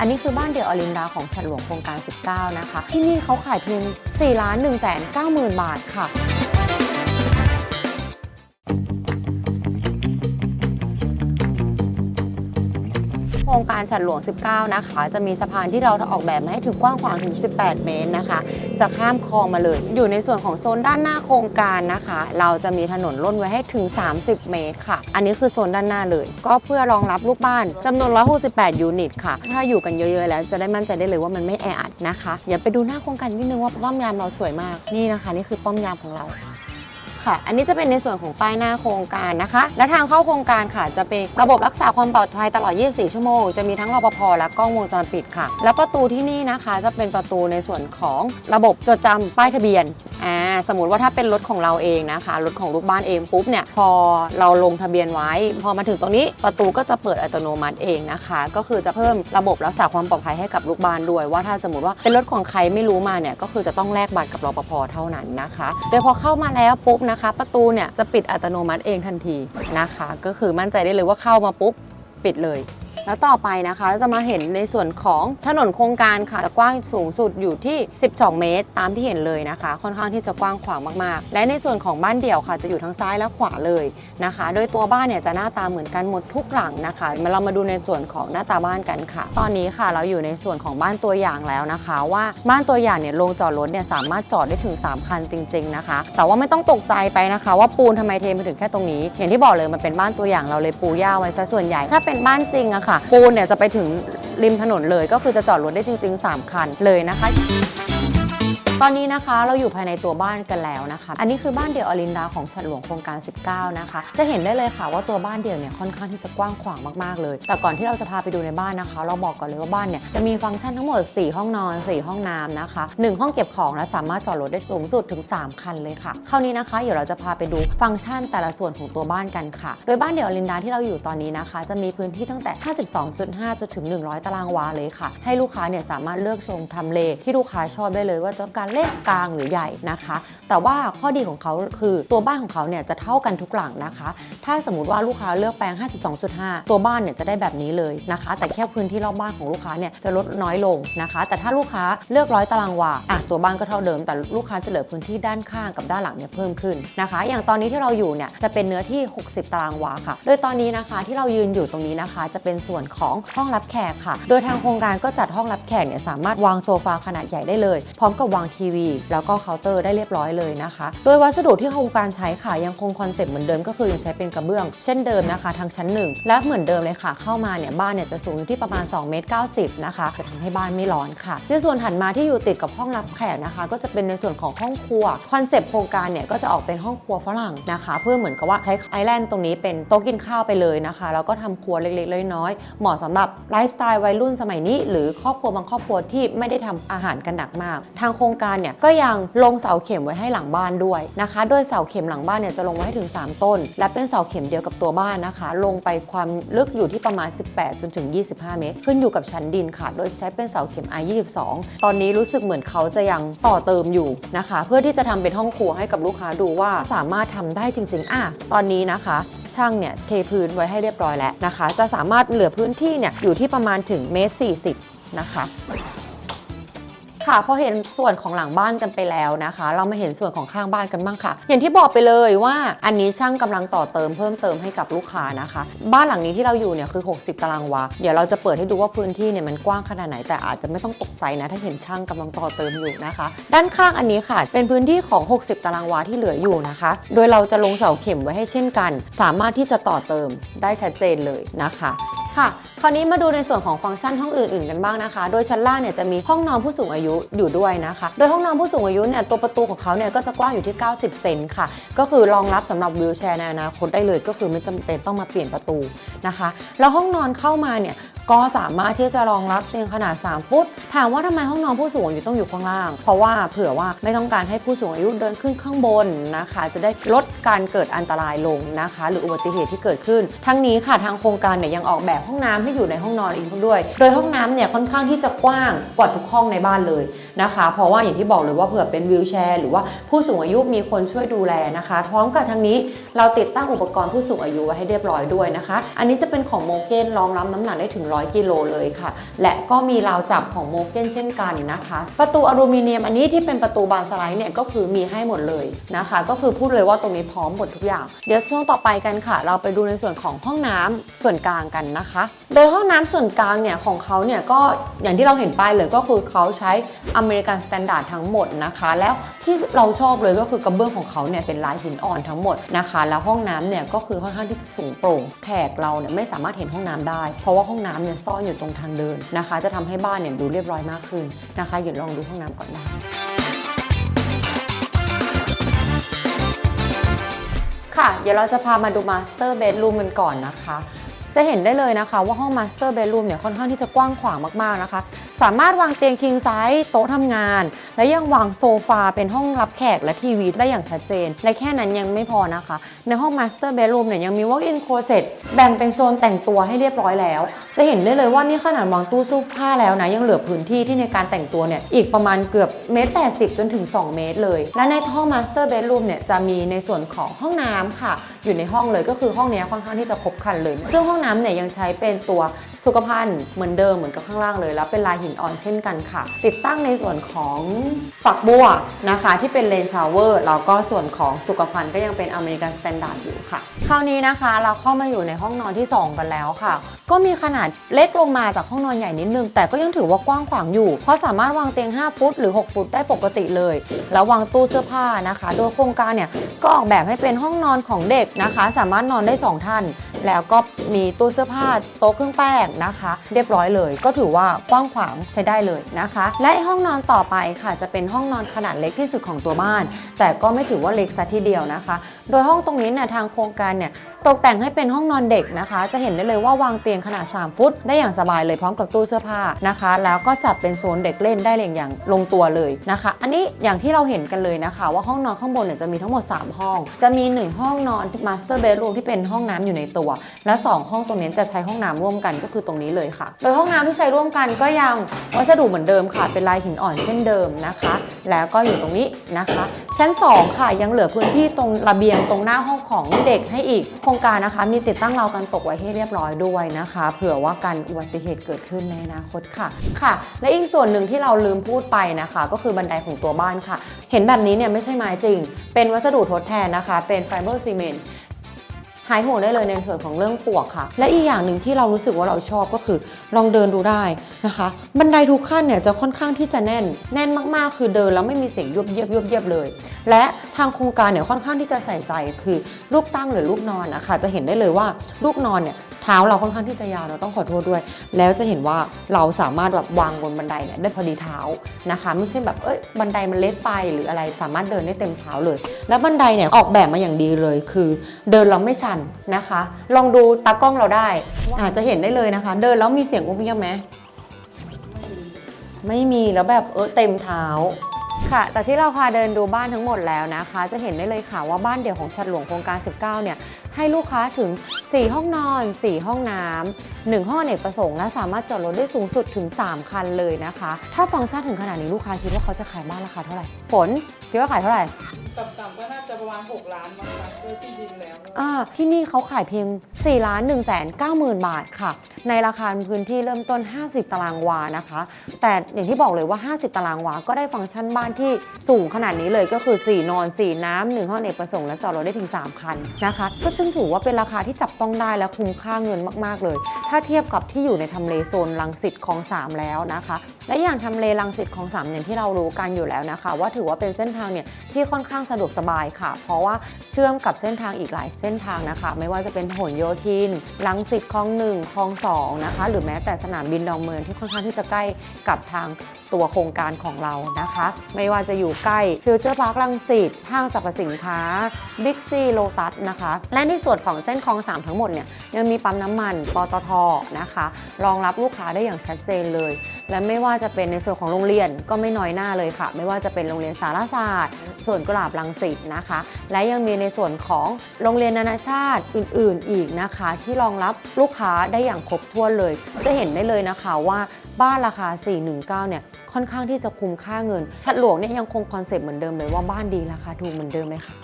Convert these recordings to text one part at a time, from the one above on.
อันนี้คือบ้านเดี่ยวอลินดาของฉันหลวงโครงการ 19 นะคะ ที่นี่เขาขายเพียง4ล้าน1 9 0 0 0 0 บาทค่ะ โครงการฉันหลวง 19 นะคะ จะมีสะพานที่เราออกแบบมาให้ถึงกว้างขวางถึง 18 เมตรนะคะ จะข้ามคลองมาเลย อยู่ในส่วนของโซนด้านหน้าโครงการนะคะ เราจะมีถนนล่นไว้ให้ถึง 30 เมตรค่ะ อันนี้คือโซนด้านหน้าเลย ก็เพื่อรองรับลูกบ้านจำนวน 168 ยูนิตค่ะ ถ้าอยู่กันเยอะๆ แล้วจะได้มั่นใจได้เลยว่ามันไม่แออัดนะคะอย่าไปดูหน้าโครงการนิดนึงว่าป้อมยามเราสวยมากนี่นะคะ นี่คือป้อมยามของเรา ค่ะ อันนี้จะเป็นในส่วนของป้ายหน้าโครงการนะคะ และทางเข้าโครงการค่ะ จะเป็นระบบรักษาความปลอดภัยตลอด 24 ชั่วโมง จะมีทั้งรปภและกล้องวงจรปิดค่ะ และประตูที่นี่นะคะ จะเป็นประตูในส่วนของระบบจดจำป้ายทะเบียน อ่าสมมติว่าถ้าเป็นรถของเราเองนะคะรถของลูกบ้านเองปุ๊บเนี่ยพอเราลงทะเบียนไว้ พอมาถึงตรงนี้ประตูก็จะเปิดอัตโนมัติเองนะคะ ก็คือจะเพิ่มระบบรักษาความปลอดภัยให้กับลูกบ้านด้วย ว่าถ้าสมมติว่าเป็นรถของใครไม่รู้มาเนี่ยก็คือจะต้องแลกบัตรกับรปภเท่านั้นนะคะ โดยพอเข้ามาแล้วปุ๊บนะคะ ประตูเนี่ยจะปิดอัตโนมัติเองทันทีนะคะ ก็คือมั่นใจได้เลยว่าเข้ามาปุ๊บปิดเลย แล้วต่อไปนะคะจะมาเห็นในส่วนของถนนโครงการค่ะจะกว้างสูงสุดอยู่ที่ 12 เมตร ตามที่เห็นเลยนะคะ ค่อนข้างที่จะกว้างขวางมากๆ และในส่วนของบ้านเดี่ยวค่ะจะอยู่ทั้งซ้ายและขวาเลยนะคะ โดยตัวบ้านเนี่ยจะหน้าตาเหมือนกันหมดทุกหลังนะคะมาเรามาดูในส่วนของหน้าตาบ้านกันค่ะ ตอนนี้ค่ะเราอยู่ในส่วนของบ้านตัวอย่างแล้วนะคะ ว่าบ้านตัวอย่างเนี่ยลงจอดรถเนี่ยสามารถจอดได้ถึง 3 คันจริง ๆนะคะ แต่ว่าไม่ต้องตกใจไปนะคะ ว่าปูนทำไมเทมาถึงแค่ตรงนี้ อย่างที่บอกเลยมันเป็นบ้านตัวอย่างเราเลยปูหญ้าไว้ซะส่วนใหญ่ถ้าเป็นบ้านจริงอะค่ะปูนเนี่ยจะไปถึงริมถนนเลย ก็คือจะจอดรถได้จริง ๆ 3 คันเลยนะคะ ตอนนี้นะคะเราอยู่ภายในตัวบ้านกันแล้วนะคะ อันนี้คือบ้านเดี่ยวอลินดาของฉันหลวงโครงการ 19 นะคะ จะเห็นได้เลยค่ะว่าตัวบ้านเดี่ยวเนี่ยค่อนข้างที่จะกว้างขวางมากๆเลย แต่ก่อนที่เราจะพาไปดูในบ้านนะคะ เราบอกก่อนเลยว่าบ้านเนี่ยจะมีฟังก์ชันทั้งหมด 4 ห้องนอน 4 ห้องน้ำนะคะ 1 ห้องเก็บของและสามารถจอดรถได้สูงสุดถึง 3 คันเลยค่ะ คราวนี้นะคะเดี๋ยวเราจะพาไปดูฟังก์ชันแต่ละส่วนของตัวบ้านกันค่ะ โดยบ้านเดี่ยวอลินดาที่เราอยู่ตอนนี้นะคะ จะมีพื้นที่ตั้งแต่ 52.5จนถึง 100 ตารางวาเลยค่ะ ให้ลูกค้าเนี่ยสามารถเลือกชมทำเลที่ลูกค้าชอบได้เลยว่าต้องการเล็กกลางหรือใหญ่นะคะ แต่ว่าข้อดีของเขาคือตัวบ้านของเขาเนี่ยจะเท่ากันทุกหลังนะคะ ถ้าสมมติว่าลูกค้าเลือกแปลง 52.5 ตัวบ้านเนี่ยจะได้แบบนี้เลยนะคะ แต่แค่พื้นที่รอบบ้านของลูกค้าเนี่ยจะลดน้อยลงนะคะ แต่ถ้าลูกค้าเลือกร้อยตารางวาอะตัวบ้านก็เท่าเดิม แต่ลูกค้าจะเหลือพื้นที่ด้านข้างกับด้านหลังเนี่ยเพิ่มขึ้นนะคะ อย่างตอนนี้ที่เราอยู่เนี่ยจะเป็นเนื้อที่ 60 ตารางวาค่ะ โดยตอนนี้นะคะที่เรายืนอยู่ตรงนี้นะคะ จะเป็นส่วนของห้องรับแขกค่ะ โดยทางโครงการก็จัดห้องรับแขกเนี่ยสามารถวางโซฟาขนาดใหญ่ได้เลย พร้อมกับวางทีวี แล้วก็เคาน์เตอร์ได้เรียบร้อยเลยนะคะ โดยวัสดุที่โครงการใช้ค่ะยังคงคอนเซปต์เหมือนเดิมก็คือยังใช้เป็นกระเบื้อง เช่นเดิมนะคะทางชั้นหนึ่งและเหมือนเดิมเลยค่ะ เข้ามาเนี่ยบ้านเนี่ยจะสูงอยู่ที่ประมาณ2เมตร90นะคะจะทำให้บ้านไม่ร้อนค่ะ ในส่วนถัดมาที่อยู่ติดกับห้องรับแขกนะคะ ก็จะเป็นในส่วนของห้องครัวคอนเซปต์โครงการเนี่ยก็จะออกเป็นห้องครัวฝรั่งนะคะ เพื่อเหมือนกับว่าใช้ไอแลนด์ตรงนี้เป็นโต๊ะกินข้าวไปเลยนะคะแล้วก็ทำครัวเล็กๆน้อยๆเหมาะสำหรับไลฟ์สไตล์วัยรุ่นสมัยนี้ หรือครอบครัวบางครอบครัวที่ไม่ได้ทำอาหารกันหนักมาก ทางโครงการเนี่ยก็ยังลงเสาเข็มไว้ให้หลังบ้านด้วยนะคะ โดยเสาเข็มหลังบ้านเนี่ยจะลงไว้ให้ถึง 3 ต้น และเป็นเสาเข็มเดียวกับตัวบ้านนะคะ ลงไปความลึกอยู่ที่ประมาณ 18 จนถึง 25 เมตร ขึ้นอยู่กับชั้นดินค่ะ โดยใช้เป็นเสาเข็ม I22 ตอนนี้รู้สึกเหมือนเขาจะยังต่อเติมอยู่นะคะ เพื่อที่จะทำเป็นห้องครัวให้กับลูกค้าดูว่าสามารถทำได้จริง ๆ อะ ตอนนี้นะคะ ช่างเนี่ยเทพื้นไว้ให้เรียบร้อยแล้วนะคะ จะสามารถเหลือพื้นที่เนี่ยอยู่ที่ประมาณถึงเมตร40นะคะ ค่ะพอเห็นส่วนของหลังบ้านกันไปแล้วนะคะ เรามาเห็นส่วนของข้างบ้านกันบ้างค่ะ อย่างที่บอกไปเลยว่าอันนี้ช่างกำลังต่อเติมเพิ่มเติมให้กับลูกค้านะคะ บ้านหลังนี้ที่เราอยู่เนี่ยคือ 60 ตารางวาเดี๋ยวเราจะเปิดให้ดูว่าพื้นที่เนี่ยมันกว้างขนาดไหนแต่อาจจะไม่ต้องตกใจนะ ถ้าเห็นช่างกำลังต่อเติมอยู่นะคะ ด้านข้างอันนี้ค่ะ เป็นพื้นที่ของ 60 ตารางวาที่เหลืออยู่นะคะ โดยเราจะลงเสาเข็มไว้ให้เช่นกัน สามารถที่จะต่อเติมได้ชัดเจนเลยนะคะ ค่ะ ราวนี้มาดูในส่วนของฟังก์ชันห้องอื่นๆกันบ้างนะคะ โดยชั้นล่างเนี่ยจะมีห้องนอนผู้สูงอายุอยู่ด้วยนะคะ โดยห้องนอนผู้สูงอายุเนี่ยตัวประตูของเขาเนี่ยก็จะกว้างอยู่ที่ 90 เซนค่ะ ก็คือรองรับสำหรับวิวแชร์ในอนาคตได้เลย ก็คือไม่จำเป็นต้องมาเปลี่ยนประตูนะคะ แล้วห้องนอนเข้ามาเนี่ย ก็สามารถที่จะรองรับเตียงขนาด 3 ฟุต ถามว่าทำไมห้องนอนผู้สูงอายุต้องอยู่ข้างล่าง เพราะว่าเผื่อว่าไม่ต้องการให้ผู้สูงอายุเดินขึ้นข้างบนนะคะ จะได้ลดการเกิดอันตรายลงนะคะ หรืออุบัติเหตุที่เกิดขึ้น ทั้งนี้ค่ะทางโครงการเนี่ยยังออกแบบห้องน้ำให้อยู่ในห้องนอนอีกด้วย โดยห้องน้ำเนี่ยค่อนข้างที่จะกว้างกว่าทุกห้องในบ้านเลยนะคะ เพราะว่าอย่างที่บอกเลยว่าเผื่อเป็นวิวแชร์ หรือว่าผู้สูงอายุมีคนช่วยดูแลนะคะพร้อมกับทั้งนี้เราติดตั้งอุปกรณ์ผู้สูงอายุไว้ให้เรียบร้อยด้วยนะคะ อันนี้จะเป็นของโมเกนรองรับน้ำหนักได้ถึง100 กิโลเลยค่ะ และก็มีราวจับของโมเกนเช่นกันนะคะ ประตูอลูมิเนียมอันนี้ที่เป็นประตูบานสไลด์เนี่ยก็คือมีให้หมดเลยนะคะ ก็คือพูดเลยว่าตรงนี้พร้อมหมดทุกอย่าง เดี๋ยวช่วงต่อไปกันค่ะ เราไปดูในส่วนของห้องน้ำส่วนกลางกันนะคะ โดยห้องน้ำส่วนกลางเนี่ยของเขาเนี่ยก็อย่างที่เราเห็นป้ายเลยก็คือเขาใช้อเมริกันสแตนดาร์ดทั้งหมดนะคะ แล้วที่เราชอบเลยก็คือกระเบื้องของเขาเนี่ยเป็นลายหินอ่อนทั้งหมดนะคะ แล้วห้องน้ำเนี่ยก็คือค่อนข้างที่สูงโปร่งแขกเราเนี่ยไม่สามารถเห็นห้องน้ำได้ เพราะว่าห้องน้ำเนี่ยซ่อนอยู่ตรงทางเดินนะคะ จะทำให้บ้านเนี่ยดูเรียบร้อยมากขึ้นนะคะหยุดลองดูห้องน้ำก่อนได้ค่ะ เดี๋ยวเราจะพามาดูมาสเตอร์เบดรูมกันก่อนนะคะ จะเห็นได้เลยนะคะว่าห้องมาสเตอร์เบดรูมเนี่ยค่อนข้างที่จะกว้างขวางมากๆนะคะ สามารถวางเตียงคิงไซส์โต๊ะทำงาน และยังวางโซฟาเป็นห้องรับแขกและทีวีได้อย่างชัดเจน และแค่นั้นยังไม่พอนะคะ ในห้องมาสเตอร์เบดรูมเนี่ยยังมี walk-in closet แบ่งเป็นโซนแต่งตัวให้เรียบร้อยแล้ว จะเห็นได้เลยว่านี่ขนาดวางตู้เสื้อผ้าแล้วนะ ยังเหลือพื้นที่ที่ในการแต่งตัวเนี่ยอีกประมาณเกือบเมตร80จนถึง 2 เมตรเลย และในห้องมาสเตอร์เบดรูมเนี่ยจะมีในส่วนของห้องน้ำค่ะ อยู่ในห้องเลยก็คือห้องนี้ค่อนข้างที่จะครบคันเลย ซึ่งห้องน้ำเนี่ยยังใช้เป็นตัวสุขภัณฑ์เหมือนเดิมเหมือนกับข้างล่างเลยแล้วเป็นลายหินอ่อนเช่นกันค่ะ ติดตั้งในส่วนของฝักบัวนะคะ ที่เป็นเลนชาวเวอร์แล้วก็ส่วนของสุขภัณฑ์ก็ยังเป็นอเมริกันสแตนดาร์ดอยู่ค่ะ คราวนี้นะคะเราเข้ามาอยู่ในห้องนอนที่ 2 กันแล้วค่ะ ก็มีขนาดเล็กลงมาจากห้องนอนใหญ่นิดนึง แต่ก็ยังถือว่ากว้างขวางอยู่ เพราะสามารถวางเตียง 5 ฟุต หรือ 6 ฟุตได้ปกติเลย แล้ววางตู้เสื้อผ้านะคะ โดยโครงการเนี่ยก็ออกแบบให้เป็นห้องนอนของเด็กนะคะ สามารถนอนได้ 2 ท่าน แล้วก็มีตู้เสื้อผ้าโต๊ะเครื่องแป้งนะคะ เรียบร้อยเลย ก็ถือว่ากว้างขวางใช้ได้เลยนะคะ และห้องนอนต่อไปค่ะจะเป็นห้องนอนขนาดเล็กที่สุดของตัวบ้าน แต่ก็ไม่ถือว่าเล็กซะทีเดียวนะคะ โดยห้องตรงนี้เนี่ยทางโครงการเนี่ยตกแต่งให้เป็นห้องนอนเด็กนะคะ จะเห็นได้เลยว่าวางเตียงขนาด 3 ฟุต ได้อย่างสบายเลยพร้อมกับตู้เสื้อผ้านะคะ แล้วก็จัดเป็นโซนเด็กเล่นได้เลยอย่างลงตัวเลยนะคะ อันนี้อย่างที่เราเห็นกันเลยนะคะ ว่าห้องนอนข้างบนเนี่ยจะมีทั้งหมด 3 ห้อง จะมี 1 ห้องนอนมาสเตอร์เบดรูมที่เป็นห้องน้ำอยู่ในตัวและ 2 ห้องตรงนี้จะใช้ห้องน้ำร่วมกันก็คือตรงนี้เลยค่ะ โดยห้องน้ำที่ใช้ร่วมกันก็ยังวัสดุเหมือนเดิมค่ะ เป็นลายหินอ่อนเช่นเดิมนะคะ แล้วก็อยู่ตรงนี้นะคะ ชั้น 2 ค่ะยังเหลือพื้นที่ตรงระเบียงตรงหน้าห้องของเด็กให้อีก โครงการนะคะ มีติดตั้งราวกันตกไว้ให้เรียบร้อยด้วยนะคะ เผื่อว่าการอุบัติเหตุเกิดขึ้นในอนาคตค่ะค่ะ และอีกส่วนหนึ่งที่เราลืมพูดไปนะคะ ก็คือบันไดของตัวบ้านค่ะ เห็นแบบนี้เนี่ยไม่ใช่ไม้จริง เป็นวัสดุทดแทนนะคะ เป็นไฟเบอร์ซีเมนต์ หายห่วงได้เลยในส่วนของเรื่องปวกค่ะ และอีกอย่างหนึ่งที่เรารู้สึกว่าเราชอบก็คือ ลองเดินดูได้นะคะ บันไดทุกขั้นเนี่ยจะค่อนข้างที่จะแน่น แน่นมากๆ คือเดินแล้วไม่มีเสียงยุบเยียบยุบเยียบเลย และทางโครงการเนี่ยค่อนข้างที่จะใส่ใจคือลูกตั้งหรือลูกนอนนะคะจะเห็นได้เลยว่าลูกนอนเนี่ย เท้าเราค่อนข้างที่จะยาวเราต้องขอโทษด้วย แล้วจะเห็นว่าเราสามารถแบบวางบนบันไดเนี่ยได้พอดีเท้านะคะ ไม่ใช่แบบเอ้ยบันไดมันเล็กไปหรืออะไรสามารถเดินได้เต็มเท้าเลย แล้วบันไดเนี่ยออกแบบมาอย่างดีเลย คือเดินแล้วไม่ชันนะคะ ลองดูตากล้องเราได้ อาจจะเห็นได้เลยนะคะ เดินแล้วมีเสียงอุ้มเยี่ยมไหมไม่มีแล้วแบบเออเต็มเท้า ค่ะแต่ที่เราพาเดินดูบ้านทั้งหมดแล้วนะคะ จะเห็นได้เลยค่ะว่าบ้านเดี่ยวของชัดหลวงโครงการ 19 เนี่ย ให้ลูกค้าถึง 4 ห้องนอน 4 ห้องน้ำ1ห้องเนกประสงค์และสามารถจอดรถได้สูงสุดถึง 3 คันเลยนะคะ ถ้าฟังก์ชันถึงขนาดนี้ลูกค้าคิดว่าเขาจะขายบ้านราคาเท่าไหร่ ฝนคิดว่าขายเท่าไหร่ต่ำๆก็น่า ประมาณ 6 ล้านมั้งคะด้วยที่ดินแล้วอ่าที่นี่เขาขายเพียง 4 ล้าน 1 9 0 0 0 0 บาทค่ะ ในราคาพื้นที่เริ่มต้น 50 ตารางวานะคะ แต่อย่างที่บอกเลยว่า 50 ตารางวา ก็ได้ฟังก์ชันบ้านที่สูงขนาดนี้เลยก็คือ 4 นอน 4 น้ำ1ห้องเอกประสงค์และจอดรถได้ถึง 3 คันนะคะ ก็ซึ่งถือว่าเป็นราคาที่จับต้องได้และคุ้มค่าเงินมาก ๆ เลย ถ้าเทียบกับที่อยู่ในทำเลโซนลังสิตคลอง 3 แล้วนะคะ และอย่างทำเลลังสิตคลอง 3 อย่างที่เรารู้กันอยู่แล้วนะคะ ว่าถือว่าเป็นเส้นทางเนี่ยที่ค่อนข้างสะดวกสบายค่ะเพราะว่าเชื่อมกับเส้นทางอีกหลายเส้นทางนะคะ ไม่ว่าจะเป็นหนโยธินลังสิตคลองหนึ่งคลองสองนะคะ หรือแม้แต่สนามบินดอนเมืองที่ค่อนข้างที่จะใกล้กับทาง ตัวโครงการของเรานะคะ ไม่ว่าจะอยู่ใกล้ฟิวเจอร์พาร์คลังสิตห้างสรรพสินค้าบิ๊กซีโลตัสนะคะ และในส่วนของเส้นคลอง 3 ทั้งหมดเนี่ยยังมีปั๊มน้ำมันปตทนะคะ รองรับลูกค้าได้อย่างชัดเจนเลย และไม่ว่าจะเป็นในส่วนของโรงเรียนก็ไม่น้อยหน้าเลยค่ะ ไม่ว่าจะเป็นโรงเรียนสารศาสตร์ส่วนกุหลาบรังสิตนะคะ และยังมีในส่วนของโรงเรียนนานาชาติอื่น ๆ อีกนะคะ ที่รองรับลูกค้าได้อย่างครบถ้วนเลย จะเห็นได้เลยนะคะว่าบ้านราคา 419 เนี่ย ค่อนข้างที่จะคุ้มค่าเงิน ชัดหลวงเนี่ยยังคงคอนเซปต์เหมือนเดิมเลยว่าบ้านดีราคาถูกเหมือนเดิมเลยค่ะ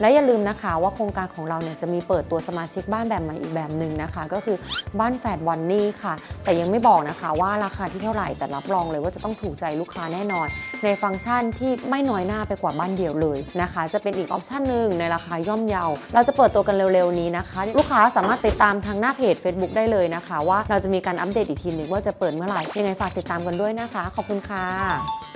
และอย่าลืมนะคะว่าโครงการของเราเนี่ยจะมีเปิดตัวสมาชิกบ้านแบบใหม่อีกแบบหนึ่งนะคะ ก็คือบ้านแฝดวันนี่ค่ะ แต่ยังไม่บอกนะคะว่าราคาที่เท่าไหร่แต่รับรองเลยว่าจะต้องถูกใจลูกค้าแน่นอน ในฟังก์ชันที่ไม่น้อยหน้าไปกว่าบ้านเดี่ยวเลยนะคะ จะเป็นอีกออปชันหนึ่งในราคาย่อมเยา เราจะเปิดตัวกันเร็วๆนี้นะคะ ลูกค้าสามารถติดตามทางหน้าเพจ Facebook ได้เลยนะคะ ว่าเราจะมีการอัปเดตอีกทีหนึงว่าจะเปิดเมื่อไหร่ยังไงฝากติดตามกันด้วยนะคะ ขอบคุณค่ะ